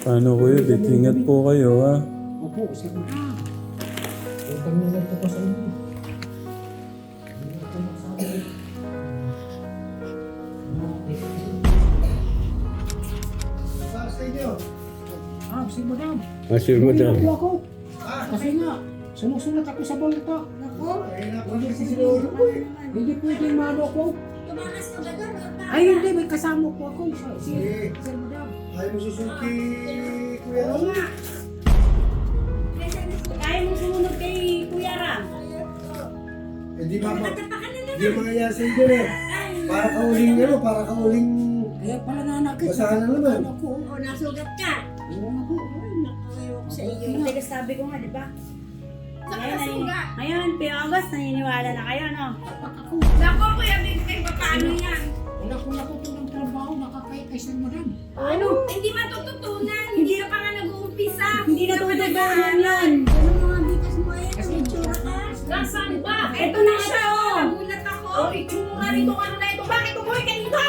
Paano kuya, Vic? Ingat po kayo ha. Opo, sir. Utang na lang po ko sa inyo. Hindi. Ah, si madam. Ah, sure Hindi na po ako. Kasi nga, sumusulat ako sa balita. Nako, Hindi po Hindi pwede mano ko. tumakas ka ba Ay, hindi. May kasama po ako. Si, si, si madam. Ayaw mo susuki, Kuya Oo Ron? nga. Kaya mo sumunod kay Kuya Ram. Eh di mama, Nakatapakan na di mangyayari sa inyo eh. Para ka uling ano, para ka uling... Kaya pala nanakit. Basahan na naman. Ano ko? O, nasugat ka. Oo nga po. Ay, naku, ayoko sa iyo. Hindi ka sabi ko nga, di ba? Ngayon, nanini- ngayon, P-August, naniniwala na kayo, no? Ako. Nako, Kuya Big Big, paano yan? Na ko ng trabaho. Nakakaya kay Sir Madam. Ano? Hindi matututunan. Hindi ka pa nga nag-uumpisa. Hindi na tututunan yan. Ano mga bitas mo yan? Kasi itsura ka. Nasaan ba? Ito na siya, oh! Nagulat ako. Oh, itsura nito, ano na ito? Bakit umuwi ka dito?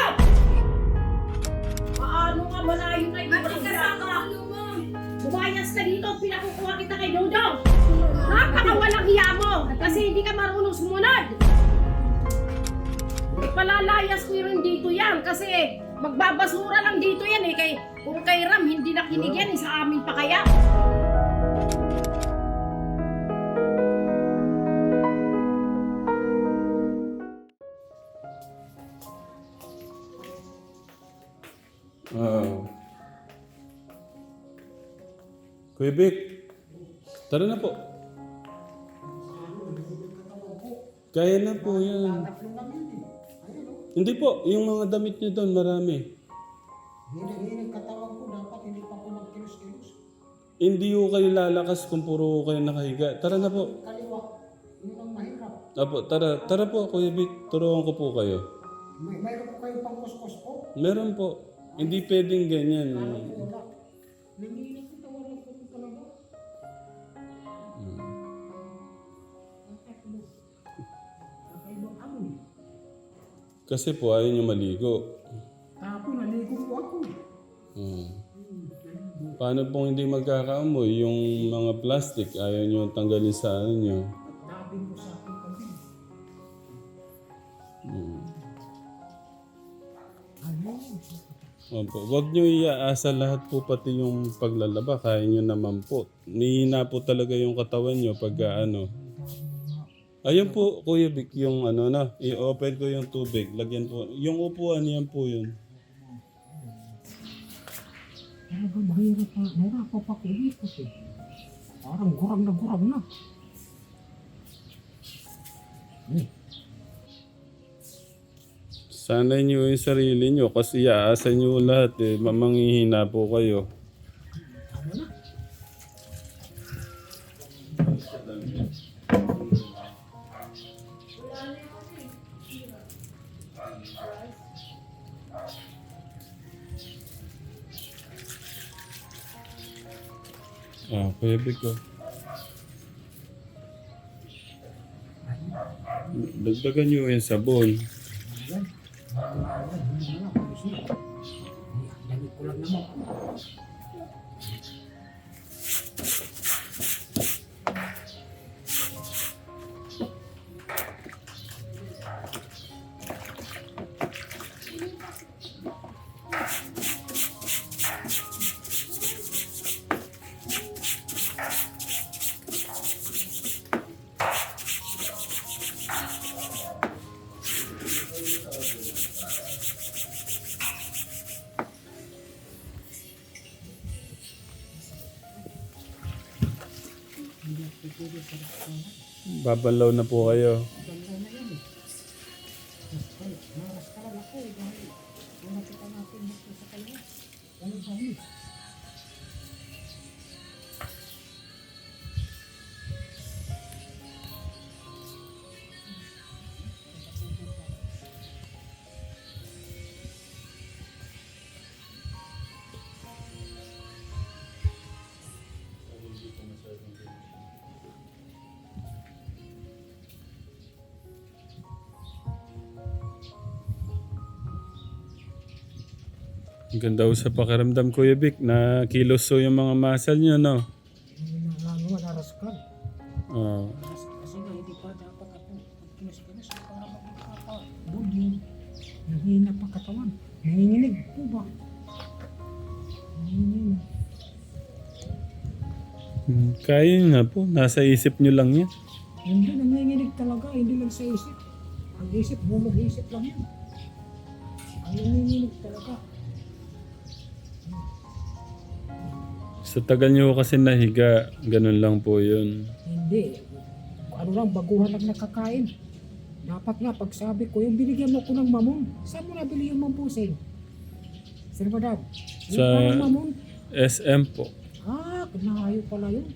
Paano nga malayo na ito? Bakit kasama ano mo? Bumayas ka dito, pinakukuha kita kay Dodong. Napakawalang hiya mo kasi hindi ka marunong sumunod. Ipalalayas ko rin dito yan kasi magbabasura lang dito yan eh. Kay, kung kay Ram hindi nakinig yan eh, sa amin pa kaya. Ah. Kuya Vic, tara na po. Kaya na po yan. Hindi po, yung mga damit niyo doon, marami. Hinihinig katawan ko. Dapat hindi pa ako magkilos-kilos. Hindi ko kayo lalakas kung puro kayo nakahiga. Tara na po. Kaliwa. Yun ang mahirap. Apo, tara, tara po, Kuya Vic. Turuan ko po kayo. May, mayroon po kayong pangkuskos po. Meron po. Hindi pwedeng ganyan. Wala. Nanginig Kasi po, ayaw niyo maligo. Tapos naligo po ako. Hmm. Paano pong hindi magkakaamoy yung mga plastic? Ayaw niyo tanggalin sa ano niyo. Tabing ko sa aking kambing. Hmm. Ayun. Opo. Huwag niyo iaasa lahat po pati yung paglalaba. Kaya niyo naman po. Nihina po talaga yung katawan niyo pag ano. Ayun po, Kuya Vic, yung ano na, i-open ko yung tubig. Lagyan po. Yung upuan, yan po yun. Talaga mahirap pa. Mahirap pa pa kumikot eh. Parang gurang na gurang na. Eh, Sanay niyo yung sarili niyo kasi iaasa niyo lahat eh. Mamanghihina po kayo. Ah, Vic oh. Dagdagan niyo yung sabon. Babalaw na po kayo. Ang ganda ho sa pakiramdam, Kuya Vic, na kilos ho yung mga muscle nyo, no? Hindi na ano, naraskan. Ah. Kasi, nga, hindi pa dapat ako kinas-kinas para magkaka-bullying. Nahihina pa katawan. Nanginginig po ba? Nanginginig. Hmm, Kaya nyo na po. Nasa isip nyo lang yan. Hindi, nanginginig talaga. Hindi lang sa isip. Ang isip, bumag-isip lang yan. Ang nanginginig talaga. Sa tagal nyo ho kasi nahiga, ganun lang po yun. Hindi. Ano lang, baguhan lang nakakain. Dapat nga, pag sabi ko, yung binigyan mo ko ng mamon, saan mo nabili yung mampusing? Sir Madam, yung Sa- parang mamon, SM po. ah, kinahayo pala yun.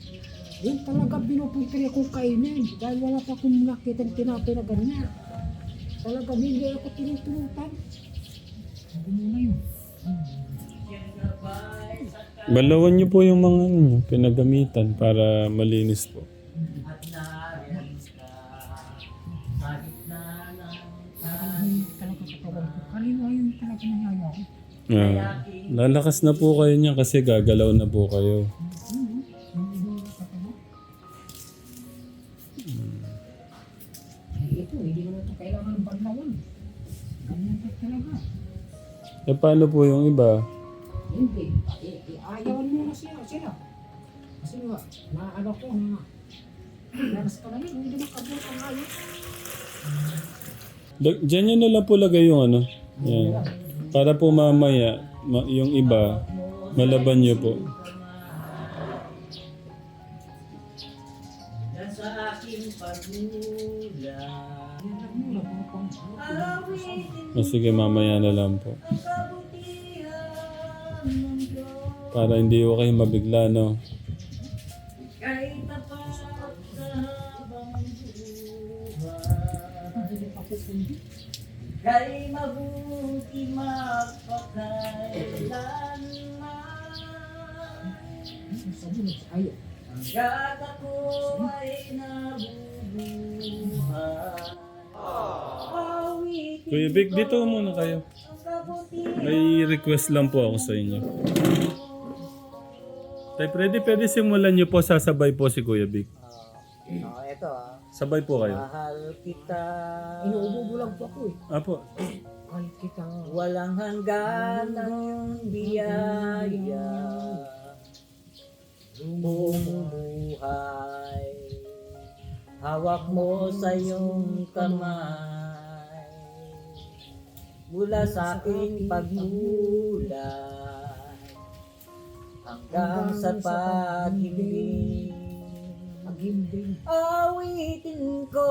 Yun talaga pinupunti akong kainin dahil wala pa akong nakita ng tinapay na ganyan. Talagang hindi ako tinutulutan. Mo na yun. Balawan nyo po yung mga ano, pinagamitan para malinis po. Ah, lalakas na po kayo niya kasi gagalaw na po kayo. Eh, ito, hindi mo na ito kailangan ng banlawan. Ganyan pa talaga. E paano po yung iba? Hindi. Mo na sila. sila. Kasi nga, naano ko na Laras ka na yun, hindi makabot ang ayos. Diyan nyo na lang po lagay yung ano. Yan. Para po mamaya, ma- yung iba, malaban nyo po. Muna, mga pang O sige, mamaya na lang po. Para hindi ko kayo mabigla, no? Kay mabuti ayaw. Hanggat ako ay nabubuhay Kuya Vic, dito muna kayo. May request lang po ako sa inyo. Tay, pwede, pwede simulan nyo po, sasabay po si Kuya Vic. Oh, eto ah. Sabay po kayo. Mahal kita Inuubo lang po ako eh. Apo, Mahal kita. Walang hanggan ang iyong biyaya Bumubuhay Hawak mo sa iyong kamay Mula sa aking pagmulay Hanggang sa paghimbing. Awitin ko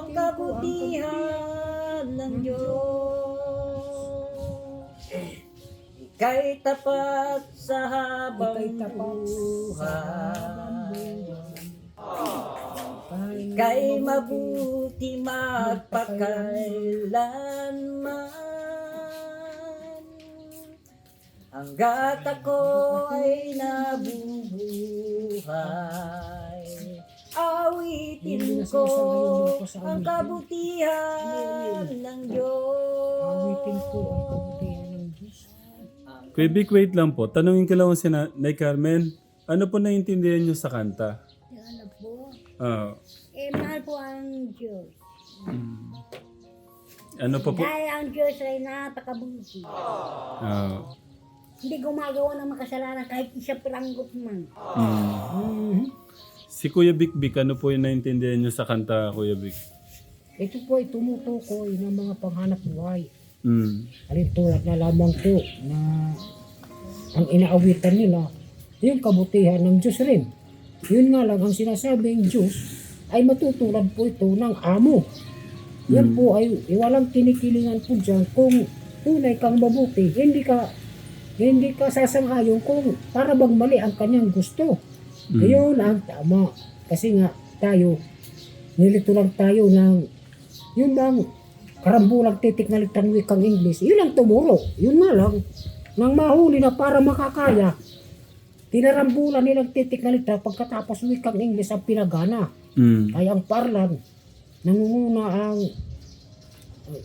ang kabutihan ng Diyos. Ika'y tapat sa habang buhay. Ika'y mabuti magpakailanman. Hanggat ako ay nabubuhay. Awitin ko ang kabutihan ng Diyos. Awitin ko ang kabutihan ng Diyos. Kuya Vic, wait lang po. Tanungin ko lang si Na- Nay Carmen. Ano po naiintindihan nyo sa kanta? Ano po? Ah, Eh, mahal po ang Diyos. ano pa po? Dahil ang Diyos ay napakabuti. Ah, Hindi gumagawa ng makasalanan kahit isa piranggot man. mm. Si Kuya Vic Vic, ano po yung naiintindihan nyo sa kanta, Kuya Vic? Ito po ay tumutukoy ng mga panghanap buhay. Mm. Alin tulad na lamang po na ang inaawitan nila, yung kabutihan ng Diyos rin. Yun nga lang, ang sinasabing Diyos ay matutulad po ito ng amo. Yan po ay walang kinikilingan po dyan kung tunay kang mabuti. Hindi ka hindi ka sasangayon kung para bang mali ang kanyang gusto. Mm. Ayun ang tama. Kasi nga tayo, nilito lang tayo ng yun bang karambulang titik na litang wikang English, yun ang tumuro. Yun nga lang, nang mahuli na para makakaya, tinarambulan nilang titik na litra pagkatapos wikang English ang pinagana. Mm. Kaya ang parlan, nangunguna ang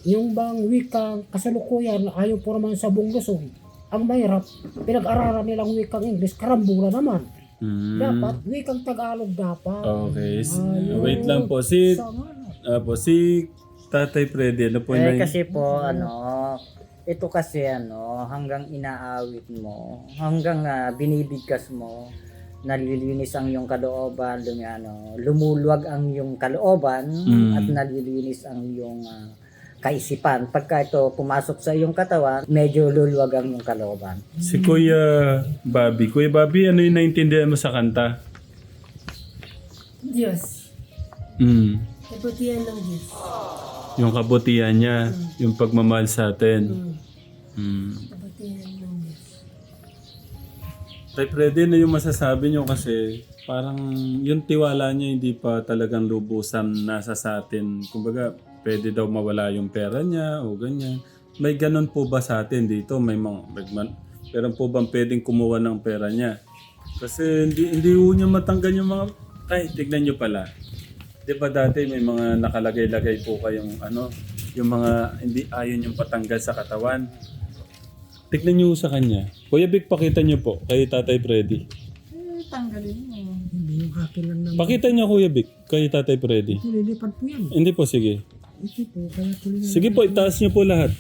yung bang wikang kasalukuyan ayaw po naman sa buong Luzon. Ang mahirap, pinag-aralan nilang wikang English, karambula naman. Mm. Dapat, wikang Tagalog dapat. Okay. Ayun. Wait lang po. Si, Sama na. ah, po, si Tatay Freddy, ano po Eh na kasi po ano, ito kasi ano, hanggang inaawit mo, hanggang ah, binibigkas mo, nalilinis ang iyong kalooban, lumi, ano, lumuluwag ang iyong kalooban Mm. at nalilinis ang iyong ah, kaisipan. Pagka ito pumasok sa iyong katawan, medyo luluwag ang iyong kalooban. Si Kuya Bobby. Kuya Bobby, ano yung naintindihan mo sa kanta? Diyos. Mm. Kabutihan ng Diyos. Yung kabutihan niya, yung pagmamahal sa atin. Mm. Kabutihan ng Diyos. Tay Freddy, ano yung masasabi niyo kasi parang yung tiwala niya hindi pa talagang lubusan nasa sa atin. Kumbaga, pwede daw mawala yung pera niya o ganyan. May ganun po ba sa atin dito? May mga, may pero po bang pwedeng kumuha ng pera niya? Kasi hindi, hindi ho niya matanggan yung mga, ay, tignan niyo pala. Di ba dati may mga nakalagay-lagay po kayong ano, yung mga hindi ayon yung patanggal sa katawan. Tignan niyo sa kanya. Kuya Vic, pakita niyo po kay Tatay Freddy. Hindi yung akin lang naman. Pakita niyo Kuya Vic kay Tatay Freddy. Ito, lilipad po yan. Hindi po, sige. Sige po, itaas niyo po lahat.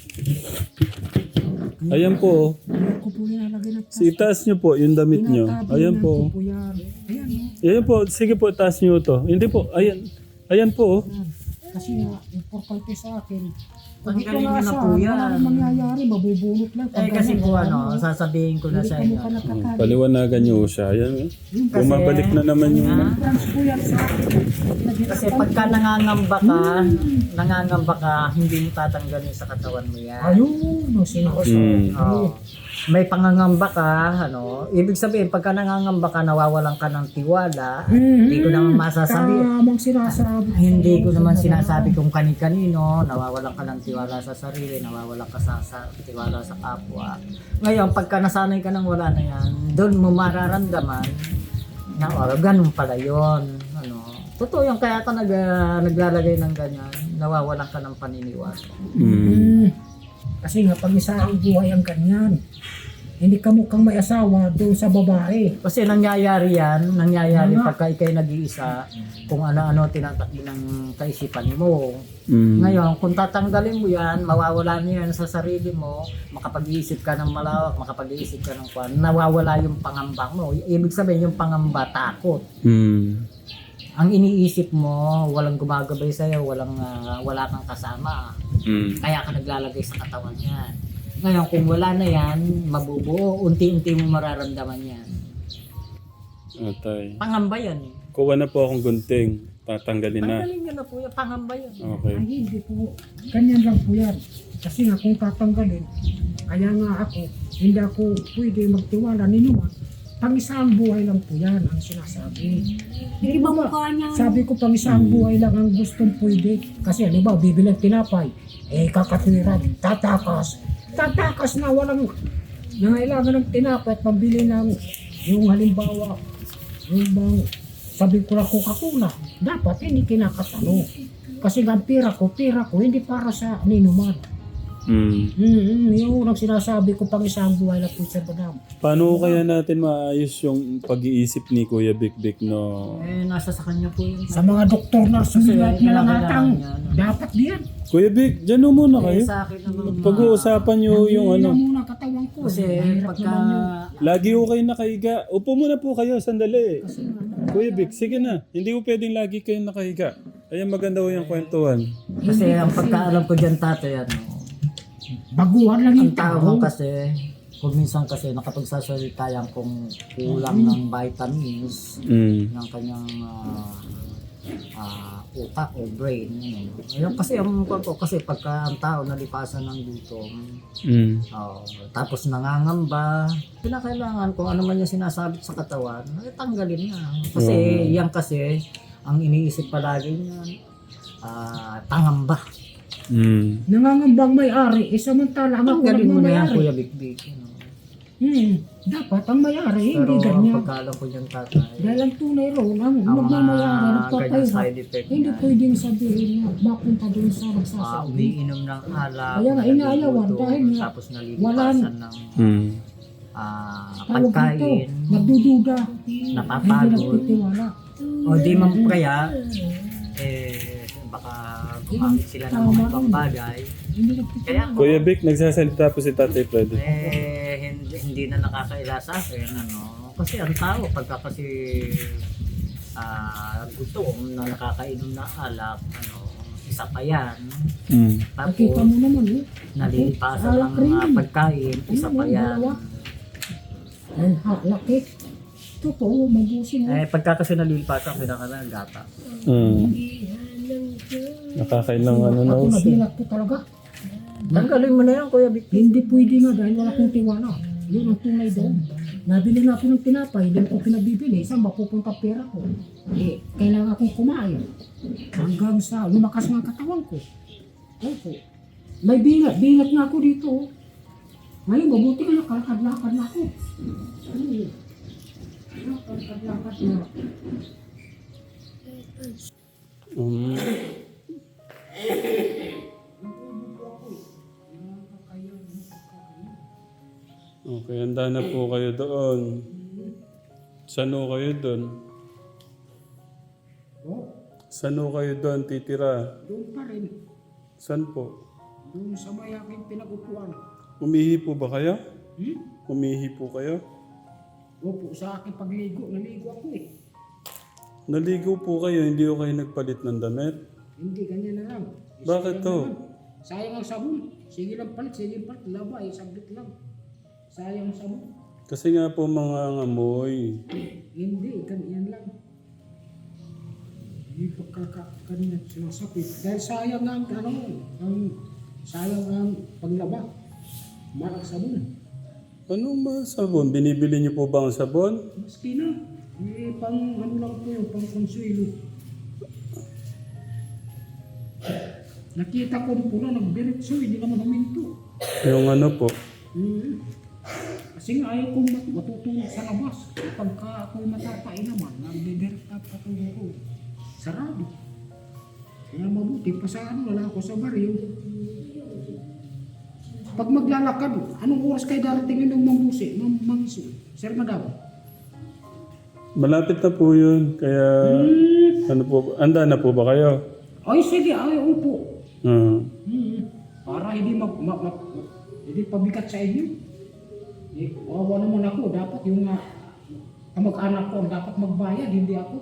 Ayan po. Kaya ko po nilalagay na Si itaas niyo po yung damit niyo. Ayan po. po yan. Ayan, oh. Ayan po. Sige po, itaas niyo to. Hindi po. Ayan. Ayan po. oh. Kasi nga, importante sa akin. Tanggalin niyo na po yan. nang mangyayari, mabubunot lang. Eh kasi po ano, sasabihin ko na sa inyo. nakakali. Paliwanagan niyo siya. Ayan. oh. Bumabalik na naman yung... Trans po yan sa akin. Kasi pagka nangangamba ka, nangangamba ka, hindi mo tatanggalin sa katawan mo yan. Ayun, no, sinuos. Mm. Oo. May pangangamba ka, ano, ibig sabihin, pagka nangangamba ka, nawawalan ka ng tiwala, hindi ko naman masasabi, Tamang sinasabi. hindi ko naman sinasabi kung kani-kanino, nawawalan ka ng tiwala sa sarili, nawawalan ka sa, sa tiwala sa kapwa. Ngayon, pagka nasanay ka ng wala na yan, doon mo mararamdaman na, oh, ganun pala yun. Ano, totoo yung kaya ka nag, naglalagay ng ganyan, nawawalan ka ng paniniwala. Mm. Kasi nga, pag isa ang buhay ang ganyan, hindi ka mukhang may asawa doon sa babae. Kasi nangyayari yan, nangyayari Tama. pagka ikay nag-iisa, kung ano-ano tinatakbo ng kaisipan mo. Mm. Ngayon, kung tatanggalin mo yan, mawawala na yan sa sarili mo, makapag-iisip ka ng malawak, makapag-iisip ka ng kwan, nawawala yung pangamba mo. Ibig sabihin yung pangamba, takot. Mm. Ang iniisip mo, walang gumagabay sa'yo, walang, ah, wala kang kasama. Mm. Kaya ka naglalagay sa katawan yan. Ngayon, kung wala na yan, mabubuo, unti-unti mo mararamdaman yan. Atay. Pangamba yan eh. Kuha na po akong gunting. Tatanggalin na. Tanggalin nyo na po yung pangamba yan. Okay. Ay, hindi po. Ganyan lang po yan. Kasi nga, kung tatanggalin, kaya nga ako, hindi ako pwede magtiwala ni naman. Pang-isang buhay lang po yan ang sinasabi. Hindi ba mukha niya? Sabi ko pang-isang buhay lang ang gustong pwede. Kasi ano ba, bibilang tinapay. Eh, kakatwiran, tatakas. Tatakas na walang nangailangan ng tinapay at pambili ng yung halimbawa, yung bang sabi ko lang Coca-Cola, dapat hindi kinakatalo. Kasi ang pira ko, pira ko, hindi para sa ninuman. Mm. Mm-hmm. Yung ang sinasabi ko pang isang buhay lang po sa badam. Paano kaya natin maayos yung pag-iisip ni Kuya Big Big no? Eh, nasa sa kanya po yun. Sa mga doktor na sumilat Kasi na langatang, niya, ano. dapat diyan. Kuya Big, dyan ho muna Eh, kayo. sa akin naman. Pag-uusapan nyo yung ano. na muna katawan ko. Kasi Mahirap pagka... naman yun. Lagi ho kayo nakahiga. Upo muna po kayo, sandali. Kuya Big, sige na. Hindi ho pwedeng lagi kayo nakahiga. Ayan maganda ho yung kwentuhan. Kasi ang pagkaalam ko dyan tatay, ano, Baguhan lang yung ang tao tao. kasi, kung minsan kasi nakapagsasalita yan kung kulang ng vitamins Mm. ng kanyang ah, ah, utak o brain. Yun. Ayun, kasi ang ko kasi pagka ang tao nalipasan ng gutom, Mm. oh, tapos nangangamba, kinakailangan kung ano man yung sinasabit sa katawan, ay tanggalin na. Kasi yan kasi, ang iniisip palagi niyan, ah, pangamba. Mm. Nangangambang may-ari, eh samantala ang ako Tanggalin mo na yan, nagmamayari. Kuya Big Big. You know. Hmm, dapat ang may-ari, Pero hindi ang ganyan. pagkaalam ko yung tatay, Dahil ang tunay roon, ang ang mga magmamayari, ganyang nagpapahirap. side effect Hindi pwedeng sabihin na mapunta doon sa uh, nagsasabi. umiinom ng alak, Kaya nga, inaayawan dahil nga tapos nalilipasan ng Hmm. ah, Tawag dito, pagkain, nagdududa, hindi napapagod. nagtitiwala. O di man kaya, eh, baka gumamit sila ng mga ibang bagay. Hindi nagtitiwala. Kaya Kuya Vic, nagsasalita po si Tatay Freddy. eh, hindi, hindi na nakakaila sa akin, ano. Kasi ang tao, pagka kasi ah, gutom na nakakainom ng alak, ano, isa pa yan. Nakita Tapos, mo naman eh. nalilipasan ng mga pagkain, isa pa yan. Ang ha- laki. Totoo, mabusin mo. Eh, pagka kasi nalilipasan, pinaka gata. Hmm. Nakakailang ano na Ako uso. nabilat ko talaga. Tanggalin mo na yan, Kuya Vic. Hindi pwede nga dahil wala akong tiwala. Yun ang tunay doon. Nabili na ako ng tinapay, hindi ko pinabibili. Saan mapupunta pera ko? Eh, kailangan akong kumain. Hanggang sa lumakas ang katawan ko. Opo. May binat, binat nga ako dito. oh. Ngayon, mabuti ka nakalakad-lakad na ako. Oo. Nakalakad-lakad na. Hmm. Okay, handa na po kayo doon. Saan kayo doon? Oh, Saan kayo doon titira? doon pa rin. Saan po? Doon sa may aking pinag-upuan. Umihi po ba kayo? Hmm? Umihi po kayo? Opo, sa aking pagligo, naligo ako eh. Naligo po kayo, hindi ko kayo nagpalit ng damit? Hindi, ganyan na lang. Bakit Sayang to? naman. Sayang ang sabon. Sige lang palit, sige palit. Laba eh, saglit lang. Sayang ang sabon. Kasi nga po mga ngamoy. Hindi, ganyan lang. Hindi pagkakakanina sinasapit. Dahil sayang ang, ano, ang, sayang ang paglaba. Marang sabon. Anong ba sabon? Binibili niyo po ba ang sabon? Maski na. Eh, pang, ano lang po yun, pang konsuelo. Nakita ko po na nagdiretso, hindi naman huminto. Yung ano po? Hmm. Kasi nga ayaw kong mat- matutulog sa labas. Pagka ako'y matatain naman, nagdidirect up ako ko. Sarado. Kaya mabuti, pa sa ano, wala ako sa baryo. Pag maglalakad, anong oras kayo darating yun ng mambusi, mam mangso? Sir Madam? Malapit na po yun. Kaya, ano po, anda na po ba kayo? Ay, sige, ay, upo. Ah. Hmm. Para hindi mag, ma, ma, ma- hindi pabigat sa inyo. Eh, wawa naman ako. Dapat yung uh, kamag-anak ko dapat magbayad, hindi ako.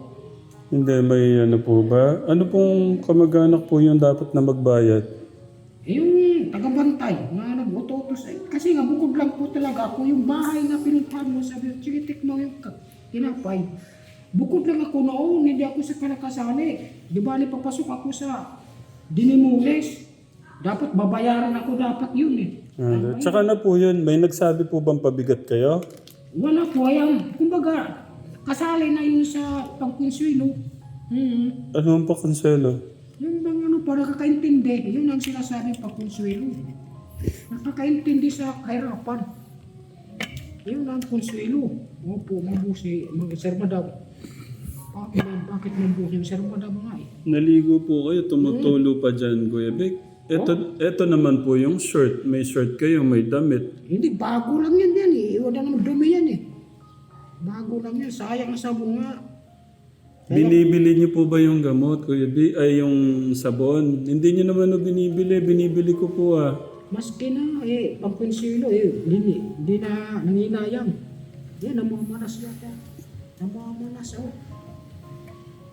Hindi, may ano po ba? Ano pong kamag-anak po yung dapat na magbayad? Eh, yung taga-bantay na nag-utotos. Eh, kasi nga, bukod lang po talaga ako. Yung bahay na pinuntahan mo, sabi, sige, tikmo yung tinapay. Bukod lang ako noon, hindi ako sa kalakasali. Di bali, papasok ako sa dinimules. Dapat babayaran ako dapat yun eh. Ah, tsaka na po yun, may nagsabi po bang pabigat kayo? Wala po, ayan. Kumbaga, kasali na yun sa pangkonsuelo. Hmm. Ano ang pakonselo? Yung bang ano, para kakaintindi, yun ang sinasabing pangkonsuelo. Nakakaintindi sa kahirapan. Yun ang konsuelo. Opo, mabusi, mga sir madam. Bakit, bakit mabusi yung sir madam nga eh? Naligo po kayo, tumutulo pa dyan, Kuya Vic. Ito, ito naman po yung shirt. May shirt kayo, may damit. Hindi, bago lang yan yan eh. Wala naman dumi yan eh. Bago lang yan, sayang sa bunga. Binibili niyo po ba yung gamot, Kuya Vic? Ay, yung sabon? Hindi niyo naman na binibili. Binibili ko po ah. Maski na eh, pangpensilo eh, hindi, hindi na nanginayang. Yan, namamanas yata. Namamanas oh.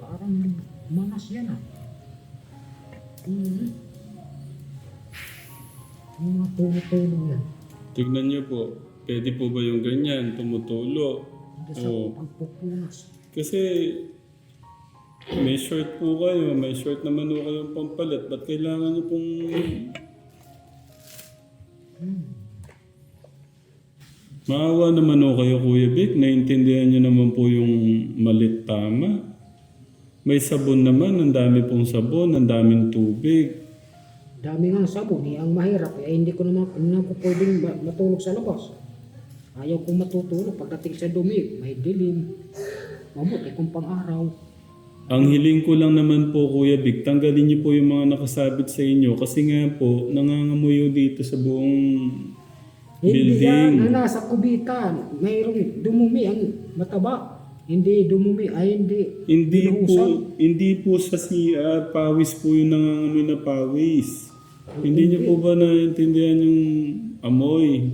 Parang manas yan ah. Mm-hmm. Yung mga tumutulo yan. Tignan niyo po. Pwede po ba yung ganyan, tumutulo? Hindi sa Oo. pagpupunas. Kasi may short po kayo, may short naman po kayong pampalit. Ba't kailangan niyo pong... Maawa naman o kayo, Kuya Vic. Naintindihan niyo naman po yung malit tama. May sabon naman, ang dami pong sabon, ang daming tubig. Dami nga sabon eh, ang mahirap eh, hindi ko naman, hindi ko pwedeng ma- matulog sa labas. Ayaw kong matutulog pagdating sa dumi, may dilim. Mabuti kung pang-araw. Ang hiling ko lang naman po, Kuya Vic, tanggalin niyo po yung mga nakasabit sa inyo kasi nga po, nangangamuyo dito sa buong Hindi building. yan ang nasa kubitan. Mayroong dumumi ang mataba. Hindi dumumi, ay hindi. Hindi po, hindi po sa CR, pawis po yung nangangamoy na pawis. Hindi niyo po ba naintindihan yung amoy?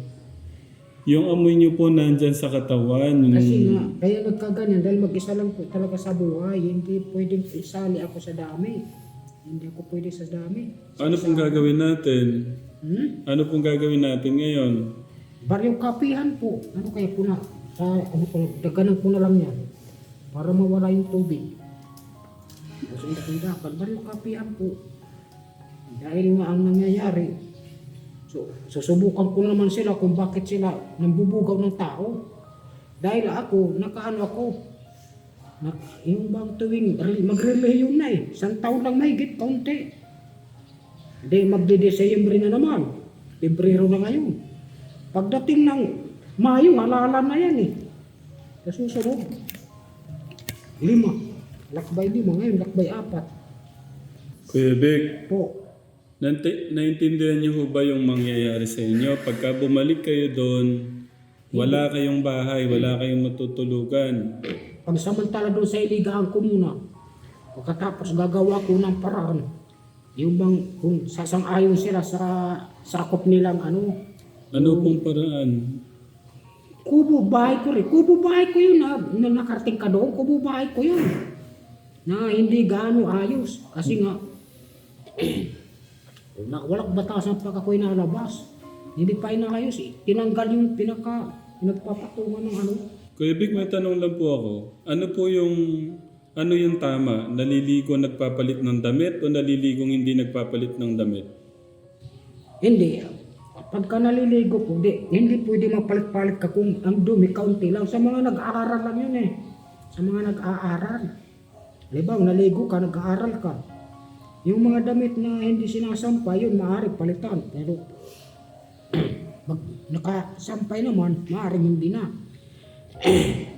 Yung amoy niyo po nandyan sa katawan. Yung... Kasi nga, kaya nagkaganyan dahil mag-isa lang po talaga sa buhay. Hindi pwedeng isali ako sa dami. Hindi ako pwede sa dami. Ano pong gagawin natin? Hmm? Ano pong gagawin natin ngayon? Baryong kapihan po. Ano kaya po na? Sa, ano po, daganan po na lang yan. Para mawala yung tubig. Kasi hindi dapat. Baryong kapihan po. Dahil nga ang nangyayari, so, susubukan ko naman sila kung bakit sila nambubugaw ng tao. Dahil ako, nakaano ako, na, yung bang tuwing re- magre-rehiyon na eh, isang taon lang mahigit, kaunti. Hindi, magde-Desyembre na naman. Pebrero na ngayon. Pagdating ng Mayo, halala na yan eh. Sa susunod, lima. Lakbay lima, ngayon lakbay apat. Kuya Vic, Po, Nante, naintindihan niyo ho ba yung mangyayari sa inyo? Pagka bumalik kayo doon, wala kayong bahay, wala kayong matutulugan. pagsamantala doon sa iligahan ko muna. Pagkatapos gagawa ko ng paraan. Yung bang kung sasang-ayon sila sa sakop nilang ano, Ano pong paraan? Kubo bahay ko rin. Kubo bahay ko yun na, na nakarating ka doon. Kubo bahay ko yun. Na hindi gaano ayos. Kasi nga, na, walang batasan pag ako'y nalabas. Hindi pa inayos eh. Tinanggal yung pinaka, pinagpapatungan ng ano. Kuya Vic, may tanong lang po ako. Ano po yung, ano yung tama? Naliligo nagpapalit ng damit o naliligong hindi nagpapalit ng damit? Hindi. Pagka naliligo po, di, hindi pwede mapalit-palit ka kung ang dumi, kaunti lang. Sa mga nag-aaral lang yun eh. Sa mga nag-aaral. Halimbawa, naligo ka, nag-aaral ka. Yung mga damit na hindi sinasampay, yun maaari palitan. Pero pag nakasampay naman, maaaring hindi na.